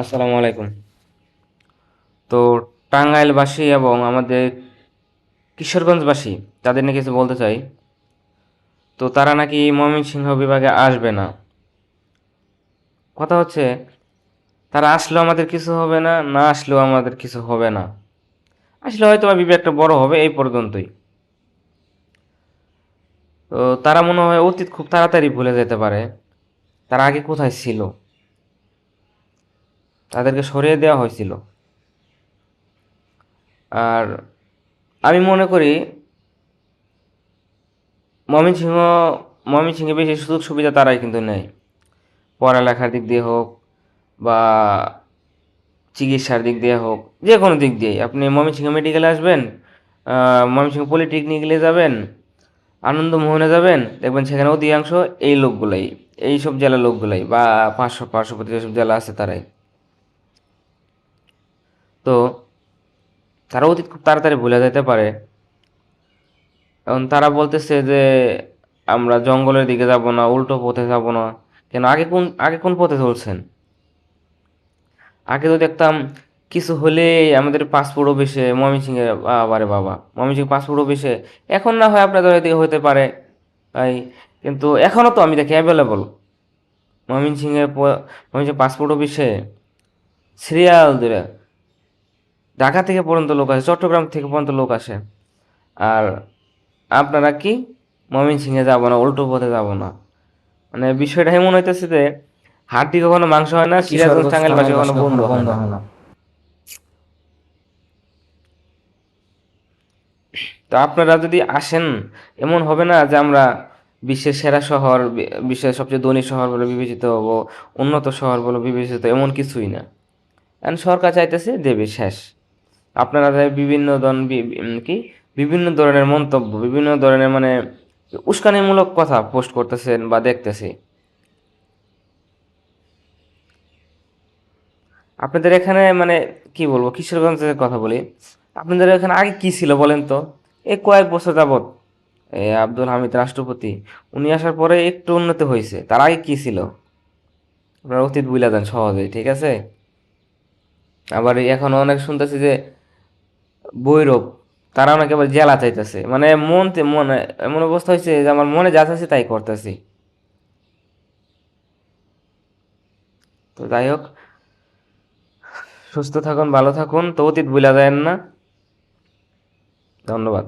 আসসালামু আলাইকুম। তো টাঙ্গাইলবাসী এবং আমাদের কিশোরগঞ্জবাসী, তাদের নিয়ে কিছু বলতে চাই। তো তারা নাকি ময়মনসিংহ বিভাগে আসবে না। কথা হচ্ছে, তারা আসলেও আমাদের কিছু হবে না না আসলেও আমাদের কিছু হবে না। আসলে হয়তো বা বিভাগটা বড় হবে এই পর্যন্তই। তো তারা মনে হয় অতীত খুব তাড়াতাড়ি ভুলে যেতে পারে। তারা আগে কোথায় ছিল? তাদেরকে সরিয়ে দেওয়া হয়েছিল। আর আমি মনে করি ময়মনসিংহ ময়মনসিংহে বেশি সুযোগ সুবিধা তারাই কিন্তু নেয়। পড়ালেখার দিক দিয়ে হোক বা চিকিৎসার দিক দিয়ে হোক, যে কোনো দিক দিয়ে আপনি ময়মনসিংহ মেডিকেলে আসবেন ময়মনসিংহ পলিটেকনিক্যালে যাবেন, আনন্দমোহনে যাবেন, দেখবেন সেখানে অধিকাংশ এই লোকগুলাই এই সব জেলার লোকগুলাই বা পাঁচশো পার্শ্ববর্তী যেসব জেলা আছে তারাই। তো তারা অতীত খুব তাড়াতাড়ি ভুলে যেতে পারে। এখন তারা বলতেছে যে, আমরা জঙ্গলের দিকে যাব না, উল্টো পথে যাব না। কেন? আগে কোন আগে কোন পথে চলছেন? আগে তো দেখতাম কিছু হলে আমাদের পাসপোর্ট অফিসে ময়মনসিংহে বাবারে বাবা ময়মনসিংহ পাসপোর্ট অফিসে। এখন না হয় আপনাদের এদিকে হতে পারে, তাই। কিন্তু এখনও তো আমি দেখি অ্যাভেলেবল ময়মনসিংহে প- ময়মনসিংহ পাসপোর্ট অফিসে সিরিয়াল ধরে ঢাকা থেকে পর্যন্ত লোক আসে চট্টগ্রাম থেকে পর্যন্ত লোক আসে। আর আপনারা কি? ময়মনসিংহে যাব না উল্টো পথে যাব না। মানে বিষয়টা এমন হইতেছে যে হাড্ডি কখনো মাংস হয় না সিরাজগঞ্জ টাঙ্গাইল বাসী কখনো বন্ধ হয় না। তো আপনারা যদি আসেন এমন হবে না যে আমরা বিশ্বের সেরা শহর বিশ্বের সবচেয়ে ধনী শহর বলে বিবেচিত হব উন্নত শহর বলে বিবেচিত এমন কিছুই না। এখন সরকার চাইতেছে দেবে শেষ। আপনারা বিভিন্ন ধরন কি? বিভিন্ন ধরনের মন্তব্য, বিভিন্ন ধরনের মানে উস্কানিমূলক কথা পোস্ট করতেছেন বা দেখতেছি। আপনাদের এখানে মানে কি বলব কিশোরগঞ্জের কথা বলি? আপনাদের এখানে আগে কি ছিল বলেন তো? এই কয়েক বছর যাবৎ আব্দুল হামিদ রাষ্ট্রপতি, উনি আসার পরে একটু উন্নতি হয়েছে। তার আগে কি ছিল? আপনারা অতীত বুঝলা দেন সহজেই, ঠিক আছে? আবার এখন অনেক শুনতেছি যে বৈরব তারা আমাকে আবার জেলা চাইতেছে। মানে মন তে- মনে, এমন অবস্থা হয়েছে যে আমার মনে যা চাইছে তাই করতেছি। তো যাই হোক, সুস্থ থাকুন, ভালো থাকুন, তো অতীত ভুলা যায় না। ধন্যবাদ।